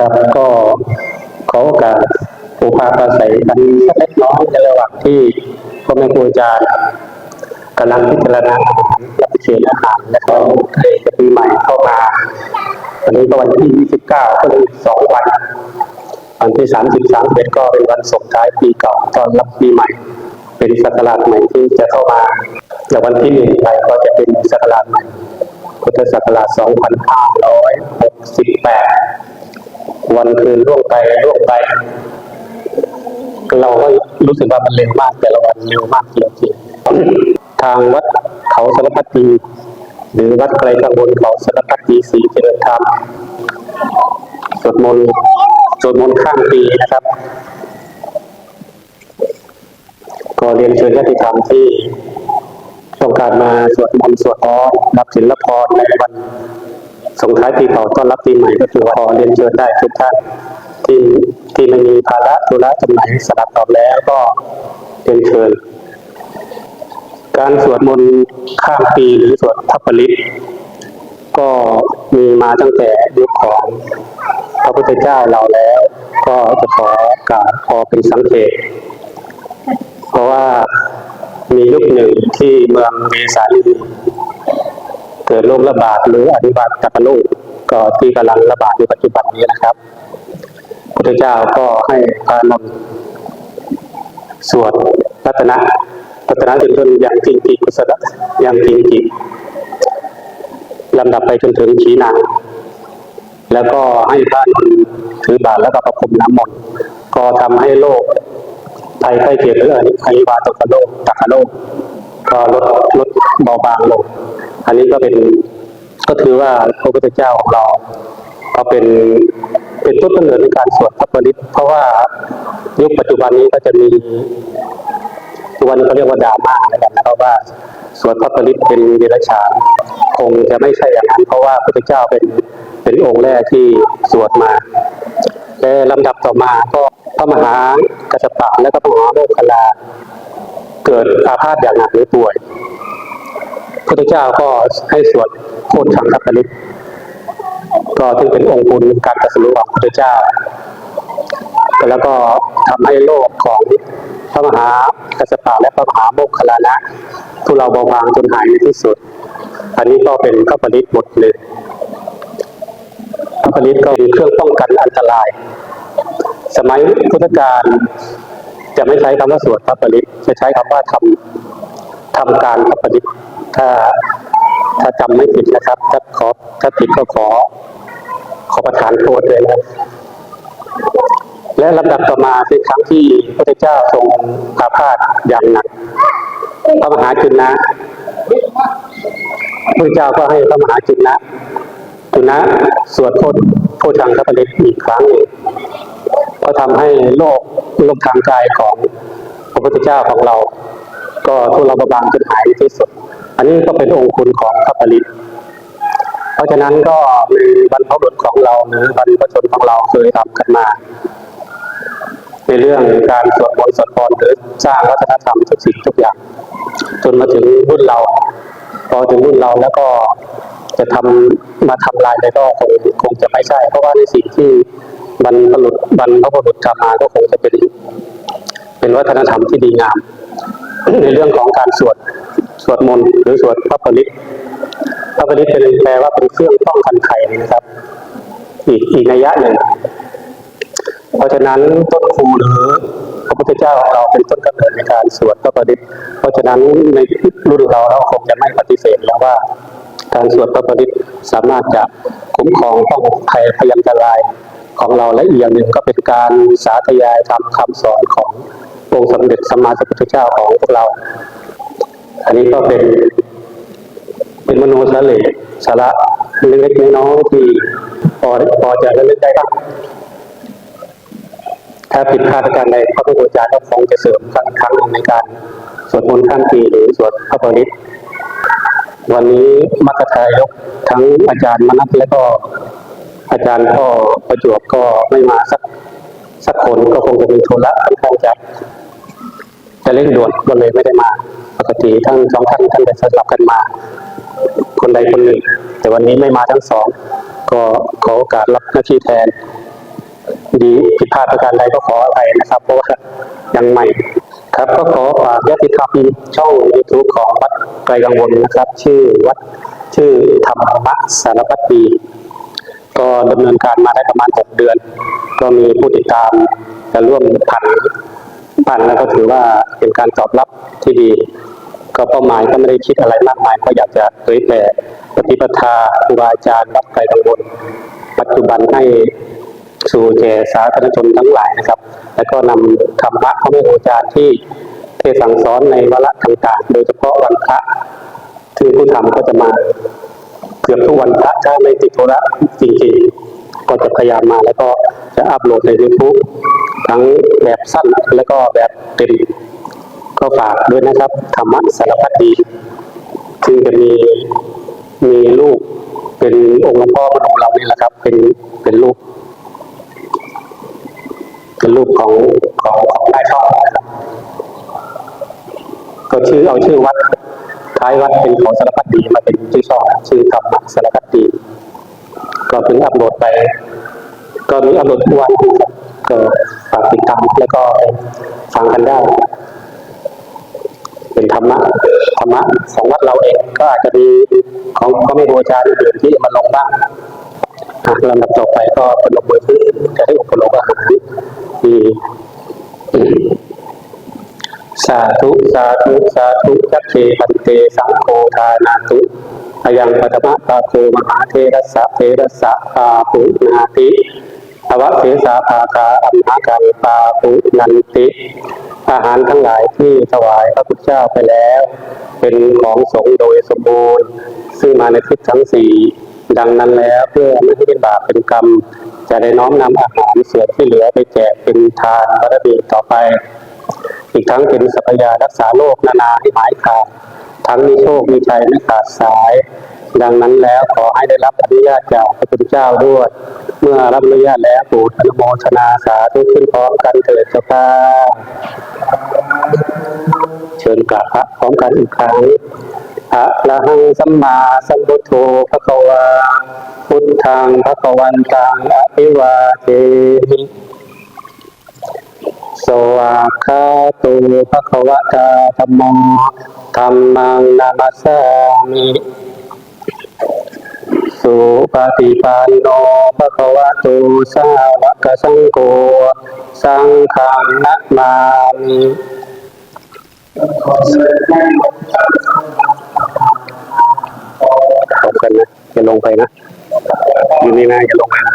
ครับก็ขอโอกาสปูพาปราศัยกันสักเล็กน้อยในระหว่างที่พ่อแม่ครูอาจารย์กำลังพิจารณารับประเคนอาหารและก็ใกล้จะปีใหม่เข้ามาวันนี้ก็วันที่ 29 ก็เลยสองวัน วันที่ 30 31ก็เป็นวันส่งท้ายปีเก่าตอนรับปีใหม่ เป็นศักราชใหม่ที่จะเข้ามาจากวันที่หนึ่งไปก็จะเป็นศักราชใหม่พุทธศักราช 2568 วันคืนล่วงไปล่วงไป เราก็รู้สึกว่ามันเร็วมาก แต่ละวันเร็วมากจริงๆทางวัดเขาสารพัดีหรือวัดไกลกังวลเขาสารพัดีสีเจริญธรรมสวดมนต์สวดมนต์ข้ามปีนะครับ ก็เรียนเชิญญาติธรรมที่ต้องการมาสวดมนต์สวดพรรับศิลปพรในวัน ส่งท้ายปีเก่าต้อนรับปีใหม่ก็คือขอเรียนเชิญได้ทุกท่านที่ที่ไม่มีภาระธุระจำไหนสลับตอบแล้วก็เรียนเชิญ การสวดมนต์ข้ามปีหรือสวดทัพปริตก็มีมาตั้งแต่ยุคของพระพุทธเจ้าเราแล้ว ก็จะขอกราบขอเป็นสังเกต เพราะว่ามียุคหนึ่งที่เมืองเมสาลี เกิดโรคระบาดหรืออธิบัติตะกโรคก็ที่กำลังระบาดในปัจจุบันนี้นะครับพระพุทธเจ้าก็ให้พระนนท์สวดรัตนะรัตนะจนจนอย่างจริงจิกุศลอย่างจริงจิลำดับไปจนถึงขีนางแล้วก็ให้พระนนถือบาตรแล้วก็ประพรมน้ำมนต์ก็ทำให้โลกภัยไข้เจ็บหรืออนิวาตกโรคตักโรคก็ลดลดเบาบางลง อันนี้ก็เป็นก็ถือว่าพระพุทธเจ้าของเราก็เป็นเป็นต้นกำเนิดในการสวดพระปริตเพราะว่ายุคปัจจุบันนี้ก็จะมีทุกวันนี้เขาเรียกว่าดราม่าแล้วกันนะครับว่าสวดพระปริตเป็นเดรัจฉานคงจะไม่ใช่อย่างนั้น เพราะว่าพระพุทธเจ้าเป็นเป็นองค์แรกที่สวดมาและลำดับต่อมาก็พระมหากัสสปะและก็พระมหาโมคคลาเกิดอาพาธอย่างหนักหรือป่วย พระพุทธเจ้าก็ให้สวดโคตรสังฆปริตก็ถึงเป็นองค์บุญการตรัสรู้ของพระพุทธเจ้า แล้วก็ทำให้โลกของพระมหากัสสปะและพระมหาโมคคัลลานะทุเราเบาบางจนหายในที่สุด อันนี้ก็เป็นพระปริตบทหนึ่งพระปริตก็เป็นเครื่องป้องกันอันตราย สมัยพุทธกาลจะไม่ใช้คำว่าสวดพระปริตจะใช้คำว่าทำ ทำการพระปริถ้าถ้าจำไม่ผิดนะครับ ถ้าขอถ้าผิดก็ขอ ขอประทานโทษเลยนะและลำดับต่อมาเป็นครั้งที่พระพุทธเจ้าทรงอาพาธอย่างหนักพระมหาจุนนะพระเจ้าก็ให้พระมหาจุนนะจุนนะสวดโพธิโพธิทางพระปริตอีกครั้งหนึ่งก็ทำให้โลกโลกทางกายของพระพุทธเจ้าของเรา ก็ทุเลาบาบางจนหายในที่สุด อันนี้ก็เป็นองค์คุณของพระปริตเพราะฉะนั้นก็มีบรรพบุรุษของเราหรือบรรพชนของเราเคยทำกันมา ในเรื่องการสวดมนต์สวดพรหรือสร้างวัฒนธรรมทุกสิ่งทุกอย่าง จนมาถึงรุ่นเรา พอถึงรุ่นเราแล้วก็จะทำมาทำลายไปก็คงคงจะไม่ใช่ เพราะว่าในสิ่งที่บรรพบุรุษบรรพบุรุษทำมาก็คงจะเป็นเป็นวัฒนธรรมที่ดีงาม ในเรื่องของการสวดสวดมนต์หรือสวดพระปริตพระปริตเป็นแปลว่าเป็นเครื่องป้องกันภัยนะครับ อีกอีกนัยยะหนึ่ง เพราะฉะนั้นต้นครูหรือพระพุทธเจ้าของเราเป็นต้นกำเนิดในการสวดพระปริตเพราะฉะนั้นในรุ่นเราเราคงจะไม่ปฏิเสธแล้วว่า การสวดพระปริตสามารถจะคุ้มครองป้องภัยพยันตรายของเราและอีกอย่างหนึ่งก็เป็นการสาธยายทำคำสอนของ องค์สมเด็จสัมมาสัมพุทธเจ้าของพวกเรา อันนี้ก็เป็นเป็นมโนสาเลสาระเล็กๆน้อยๆที่พอพอจะระลึกได้บ้างถ้าผิดพลาดการใดพระพุทธเจ้าก็คงจะเสริมกันครั้งในการสวดมนต์ข้ามปีหรือสวดพระปริตวันนี้มัคคทายกทั้งอาจารย์มนัสและก็อาจารย์พ่อประจวบก็ไม่มาสักสักคนก็คงจะมีธุระค่อนางจะจะเร่งด่วนก็เลยไม่ได้มา ปกติทั้งสองท่านท่านจะสลับกันมา คนใดคนหนึ่ง แต่วันนี้ไม่มาทั้งสอง ก็ขอโอกาสรับหน้าที่แทน ดีผิดพลาดประการใดก็ขออภัยนะครับ เพราะว่ายังใหม่ครับก็ขอฝากญาติธรรมช่อง YouTube ของวัดไกลกังวลนะครับ ชื่อวัดชื่อธรรมะสารพัดดีก็ดำเนินการมาได้ประมาณ 6 เดือน ก็มีผู้ติดตาม จะร่วมพันพันแล้วก็ถือว่าเป็นการตอบรับที่ดี ก็เป้าหมายก็ไม่ได้คิดอะไรมากมาย ก็อยากจะเผยแผ่ปฏิปทาครูบาอาจารย์วัดไกลกังวลปัจจุบันให้สู่แก่สาธารณชนทั้งหลายนะครับ แล้วก็นำธรรมะพระเมรุอาจารย์ที่เทศสั่งสอนในวาระต่างๆ โดยเฉพาะวันพระที่ผู้ทำก็จะมาเกือบทุกวันพระถ้าไม่ติดธุระจริงๆ ก็จะพยายามมาแล้วก็จะอัปโหลดใน YouTube ทั้งแบบสั้นแล้วก็แบบเต็มก็ฝากด้วยนะครับธรรมะสารพัดดี ซึ่งจะมีมีรูปเป็นองค์หลวงพ่อของเรานี่แหละครับ เป็นเป็นรูปเป็นรูปของของของนายช่องนะครับก็ชื่อเอาชื่อวัดท้ายวัดเป็นของสารพัดดีมาเป็นชื่อช่องชื่อธรรมะสารพัดดีก็เพิ่งอัปโหลดไป ก็มีอัปโหลดทุกวันครับ ฝากติดตามแล้วก็ฟังกันได้ เป็นธรรมะธรรมะของวัดเราเองก็อาจจะมีของก็ไม่รู้อาจารย์อื่นที่มาลงบ้างอะลำดับต่อไปก็เป็นลงมือขึ้นจะให้อุปโลกอาหารที่สาธุสาธุสาธุยัคเคปันเตสังโฆทานาตุอายังปัตมะตาโคมหาเทระสะเทระสะปาปุนาติ เสสาภาคาอัมหาการปาปุนันติ อาหารทั้งหลายที่ถวายพระพุทธเจ้าไปแล้ว เป็นของสงฆ์โดยสมบูรณ์ ซึ่งมาในทิศทั้งสี่ดังนั้นแล้วเพื่อไม่ให้เป็นบาปเป็นกรรม จะได้น้อมนำอาหารส่วนที่เหลือไปแจกเป็นทานบารมีต่อไป อีกทั้งเป็นสัพยารักษาโรคนานาให้หายขาดทั้งมีโชคมีชัยไม่ขาดสาย ดังนั้นแล้วขอให้ได้รับอนุญาตจากพระพุทธเจ้าด้วย เมื่อรับอนุญาตแล้วโปรดอนุโมทนาสาธุขึ้นพร้อมกันเถิดเจ้าค่ะเชิญกราบพระพร้อมกันอีกครั้งอะระหังสัมมาสัมพุทโธพระควาพุทธังพระกวันตังอภิวาเทมิสวากขาตุภะคะวตาธัมโมธัมมังนามัสสามิ สุปฏิปันโนภะคะวะโตุสาวกสังโฆสังฆังนะมามิพร้อมกันนะอย่าลงไปนะอยู่นี่นะอย่าลงไปนะ